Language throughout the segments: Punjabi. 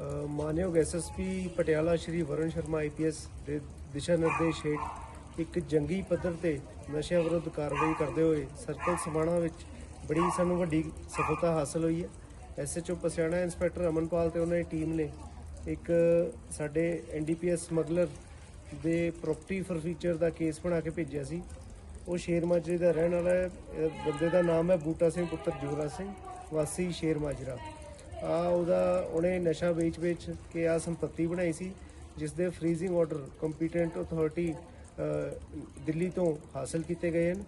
ਅ, ਮਾਨਯੋਗ ਐਸਐਸਪੀ ਪਟਿਆਲਾ ਸ਼੍ਰੀ ਵਰੁਣ ਸ਼ਰਮਾ ਆਈਪੀਐਸ ਦੇ ਦਿਸ਼ਾ ਨਿਰਦੇਸ਼ ਹੇਠ ਇੱਕ ਜੰਗੀ ਪੱਧਰ ਤੇ ਨਸ਼ਿਆਂ ਵਿਰੁੱਧ ਕਾਰਵਾਈ ਕਰਦੇ ਹੋਏ ਸਰਕਲ ਸਮਾਣਾ ਵਿੱਚ ਬੜੀ ਸਾਨੂੰ ਵੱਡੀ ਸਫਲਤਾ ਹਾਸਲ ਹੋਈ ਹੈ। ਐਸਐਚਓ ਪਸਿਆਣਾ ਇੰਸਪੈਕਟਰ ਅਮਨਪਾਲ ਤੇ ਉਹਨਾਂ ਦੀ ਟੀਮ ਨੇ ਇੱਕ ਸਾਡੇ ਐਨਡੀਪੀਐਸ ਸਮਗਲਰ ਦੇ ਪ੍ਰਾਪਰਟੀ ਫਰਫੀਚਰ ਦਾ ਕੇਸ ਬਣਾ ਕੇ ਭੇਜਿਆ ਸੀ। ਉਹ ਸ਼ੇਰ ਮਾਜਰੇ ਦਾ ਰਹਿਣ ਵਾਲਾ ਹੈ। ਬੰਦੇ ਦਾ ਨਾਮ ਹੈ ਬੂਟਾ ਸਿੰਘ ਪੁੱਤਰ ਜੋਰਾ ਸਿੰਘ ਵਾਸੀ ਸ਼ੇਰ ਮਾਜਰਾ। ਆ ਉਹਦਾ ਉਹਨੇ ਨਸ਼ਾ ਵੇਚ-ਵੇਚ ਕੇ ਆ ਸੰਪਤੀ ਬਣਾਈ ਸੀ ਜਿਸ ਦੇ freezing order competent authority Delhi ਤੋਂ ਹਾਸਲ ਕੀਤੇ ਗਏ ਹਨ।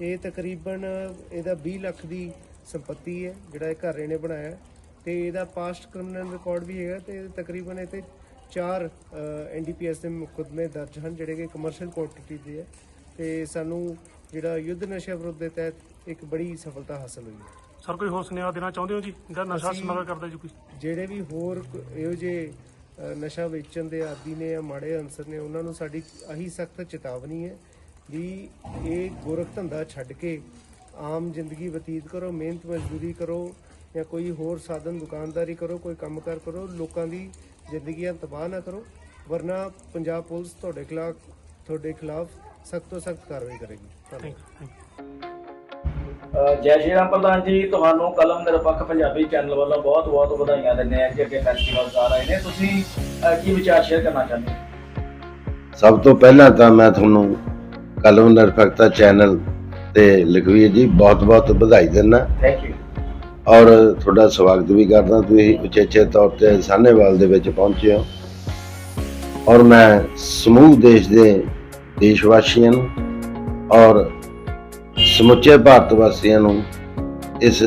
ਇਹ ਤਕਰੀਬਨ ਇਹਦਾ 20 ਲੱਖ ਦੀ ਸੰਪਤੀ ਹੈ, ਜਿਹੜਾ ਇਹ ਘਰ ਇਹਨੇ ਬਣਾਇਆ। ਹੈ ਤੇ ਇਹਦਾ ਪਾਸਟ ਕ੍ਰਿਮੀਨਲ ਰਿਕਾਰਡ ਵੀ ਹੈਗਾ ਤੇ ਤਕਰੀਬਨ ਇਹ ਤੇ ਚਾਰ ਐਨਡੀਪੀਐਸ ਦੇ ਮੁਕੱਦਮੇ ਦਰਜ ਹਨ, ਜਿਹੜੇ ਕਿ ਕਮਰਸ਼ੀਅਲ ਕੁਆਂਟੀਟੀ ਦੇ ਹੈ। ਤੇ ਸਾਨੂੰ ਜਿਹੜਾ ਯੁੱਧ ਨਸ਼ਾ ਵਿਰੁੱਧ ਦੇ ਤਹਿਤ ਇੱਕ ਬੜੀ ਸਫਲਤਾ ਹਾਸਲ ਹੋਈ ਹੈ। ਸਰ ਕੋਈ ਹੋਰ ਸੁਨੇਹਾ ਦੇਣਾ ਚਾਹੁੰਦੇ ਹੋ ਜੀ? ਜਿਹੜਾ ਨਸ਼ਾ ਅਸੀਂ- ਸਮਗਲ ਕਰਦਾ ਜੀ ਕੋਈ? ਜਿਹੜੇ ਵੀ ਹੋਰ ਕ- ਇਹੋ ਜਿਹੇ ਅ, ਨਸ਼ਾ ਵੇਚਣ ਦੇ ਆਦੀ ਨੇ ਜਾਂ ਮਾੜੇ ਅਨਸਰ ਨੇ ਉਹਨਾਂ ਨੂੰ ਸਾਡੀ ਆਹੀ ਸਖਤ ਚੇਤਾਵਨੀ ਹੈ ਵੀ ਇਹ ਗੋਰਖ ਧੰਦਾ ਛੱਡ ਕੇ ਆਮ ਜ਼ਿੰਦਗੀ ਬਤੀਤ ਕਰੋ ਮਿਹਨਤ ਮਜ਼ਦੂਰੀ ਕਰੋ ਜਾਂ ਕੋਈ ਹੋਰ ਸਾਧਨ ਦੁਕਾਨਦਾਰੀ ਕਰੋ ਕੋਈ ਕੰਮਕਾਰ ਕਰੋ ਲੋਕਾਂ ਦੀ ਜ਼ਿੰਦਗੀਆਂ ਤਬਾਹ ਨਾ ਕਰੋ ਵਰਨਾ ਪੰਜਾਬ ਪੁਲਿਸ ਤੁਹਾਡੇ ਖਿਲਾਫ ਤੁਹਾਡੇ ਖਿਲਾਫ ਸਖਤ ਤੋਂ ਸਖਤ ਕਾਰਵਾਈ ਕਰੇਗੀ। ਧੰਨਵਾਦ। ਥੈਂਕ ਯੂ ਜੈ ਸ਼੍ਰੀ ਰਾਮ ਪ੍ਰਧਾਨ ਜੀ ਤੁਹਾਨੂੰ ਕਲਮ ਨਿਰਪੱਖ ਪੰਜਾਬੀ ਚੈਨਲ ਵੱਲੋਂ ਬਹੁਤ-ਬਹੁਤ ਵਧਾਈਆਂ ਦਿੰਦੇ ਆ ਕਿ ਅੱਗੇ ਫੈਸਟੀਵਲ ਆ ਰਹੇ ਨੇ। ਤੁਸੀਂ ਕੀ ਵਿਚਾਰ ਸ਼ੇਅਰ ਕਰਨਾ ਚਾਹੁੰਦੇ ਹੋ? ਸਭ ਤੋਂ ਪਹਿਲਾਂ ਤਾਂ ਮੈਂ ਤੁਹਾਨੂੰ ਕਲਮ ਨਿਰਪੱਖਤਾ ਚੈਨਲ ਤੇ ਲਖਵੀਰ ਜੀ ਬਹੁਤ-ਬਹੁਤ ਵਧਾਈ ਦਿੰਦਾ। ਥੈਂਕ ਯੂ ਔਰ ਤੁਹਾਡਾ ਸਵਾਗਤ ਵੀ ਕਰਦਾ ਤੁਸੀਂ ਉਚੇਚੇ ਤੌਰ ਤੇ ਸਾਹਨੇਵਾਲ ਦੇ ਵਿੱਚ ਪਹੁੰਚੇ ਹੋ। ਔਰ ਮੈਂ ਸਮੂਹ ਦੇਸ਼ ਦੇ ਦੇਸ਼ ਵਾਸੀਆਂ ਨੂੰ ਔਰ ਸਮੁੱਚੇ ਭਾਰਤ ਵਾਸੀਆਂ ਨੂੰ ਇਸ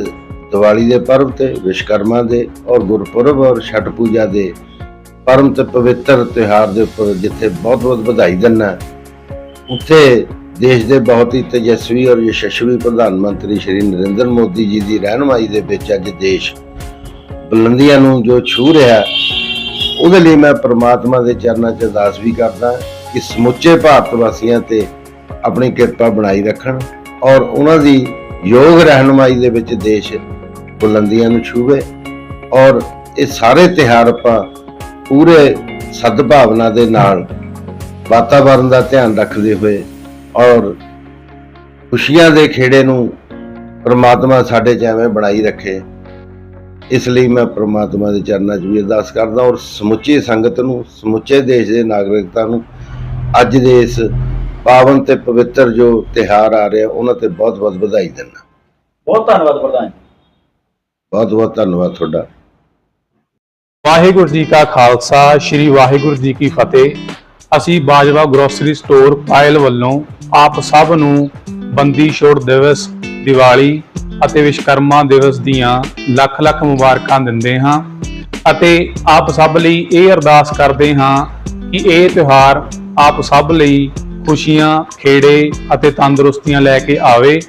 ਦੀਵਾਲੀ ਦੇ ਪਰਵ ਤੇ ਵਿਸ਼ਕਰਮਾ ਦੇ ਔਰ ਗੁਰਪੁਰਬ ਔਰ ਛਠ ਪੂਜਾ ਦੇ ਪਰਮ ਤੇ ਪਵਿੱਤਰ ਤਿਉਹਾਰ ਦੇ ਉੱਪਰ ਜਿੱਥੇ ਬਹੁਤ-ਬਹੁਤ ਵਧਾਈ ਦਿੰਦਾ ਉੱਥੇ ਦੇਸ਼ ਦੇ ਬਹੁਤ ਹੀ ਤੇਜਸਵੀ ਔਰ ਯਸ਼ਸਵੀ ਪ੍ਰਧਾਨ ਮੰਤਰੀ ਸ਼੍ਰੀ ਨਰਿੰਦਰ ਮੋਦੀ ਜੀ ਦੀ ਰਹਿਨੁਮਾਈ ਦੇ ਵਿੱਚ ਅੱਜ ਦੇਸ਼ ਬੁਲੰਦੀਆਂ ਨੂੰ ਜੋ ਛੂ ਰਿਹਾ ਉਹਦੇ ਲਈ ਮੈਂ ਪ੍ਰਮਾਤਮਾ ਦੇ ਚਰਨਾਂ 'ਚ ਅਰਦਾਸ ਵੀ ਕਰਦਾ ਕਿ ਸਮੁੱਚੇ ਭਾਰਤ ਵਾਸੀਆਂ ਤੇ ਆਪਣੀ ਕਿਰਪਾ ਬਣਾਈ ਰੱਖਣ। ਔਰ ਉਹਨਾਂ ਦੀ ਯੋਗ ਰਹਿਨੁਮਾਈ ਦੇ ਵਿੱਚ ਦੇਸ਼ ਬੁਲੰਦੀਆਂ ਨੂੰ ਛੂਵੇ। ਔਰ ਇਹ ਸਾਰੇ ਤਿਉਹਾਰ ਆਪਾਂ ਪੂਰੇ ਸਦਭਾਵਨਾ ਦੇ ਨਾਲ ਵਾਤਾਵਰਣ ਦਾ ਧਿਆਨ ਰੱਖਦੇ ਹੋਏ ਔਰ ਖੁਸ਼ੀਆਂ ਦੇ ਖੇੜੇ ਨੂੰ ਪ੍ਰਮਾਤਮਾ ਸਾਡੇ ਚ ਐਵੇਂ ਬਣਾਈ ਰੱਖੇ। ਇਸ ਲਈ ਮੈਂ ਪ੍ਰਮਾਤਮਾ ਦੇ ਚਰਨਾਂ 'ਚ ਵੀ ਅਰਦਾਸ ਕਰਦਾ ਔਰ ਸਮੁੱਚੀ ਸੰਗਤ ਨੂੰ, ਸਮੁੱਚੇ ਦੇਸ਼ ਦੇ ਨਾਗਰਿਕਤਾ ਨੂੰ ਅੱਜ ਦੇ ਇਸ ਪਾਵਨ ਤੇ ਪਵਿੱਤਰ ਜੋ ਤਿਹਾਰ ਆ ਰਿਹਾ ਉਹਨਾਂ ਤੇ ਬਹੁਤ-ਬਹੁਤ ਵਧਾਈ ਦਿੰਦਾ। ਬਹੁਤ ਧੰਨਵਾਦ ਪ੍ਰਧਾਨ ਬਹੁਤ-ਬਹੁਤ ਧੰਨਵਾਦ ਤੁਹਾਡਾ। ਵਾਹਿਗੁਰੂ ਜੀ ਕਾ ਖਾਲਸਾ ਸ੍ਰੀ ਵਾਹਿਗੁਰੂ ਜੀ ਕੀ ਫਤਿਹ। ਅਸੀਂ ਬਾਜਵਾ ਗਰੋਸਰੀ ਸਟੋਰ ਪਾਇਲ ਵੱਲੋਂ ਆਪ ਸਭ ਨੂੰ ਬੰਦੀ ਛੋੜ ਦਿਵਸ ਦੀਵਾਲੀ ਅਤੇ ਵਿਸ਼ਕਰਮਾ ਦਿਵਸ ਦੀਆਂ ਲੱਖ ਲੱਖ ਮੁਬਾਰਕਾਂ ਦਿੰਦੇ ਹਾਂ ਅਤੇ ਆਪ ਸਭ ਲਈ ਇਹ ਅਰਦਾਸ ਕਰਦੇ ਹਾਂ ਕਿ ਇਹ ਤਿਉਹਾਰ ਆਪ ਸਭ ਲਈ ਖੁਸ਼ੀਆਂ, ਖੇੜੇ ਅਤੇ ਤੰਦਰੁਸਤੀਆਂ ਲੈ ਕੇ ਆਵੇ,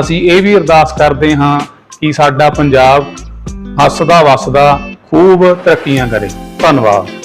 ਅਸੀਂ ਇਹ ਵੀ ਅਰਦਾਸ ਕਰਦੇ ਹਾਂ ਕਿ ਸਾਡਾ ਪੰਜਾਬ ਹੱਸਦਾ ਵਸਦਾ ਖੂਬ ਤਰੱਕੀਆਂ ਕਰੇ। ਧੰਨਵਾਦ।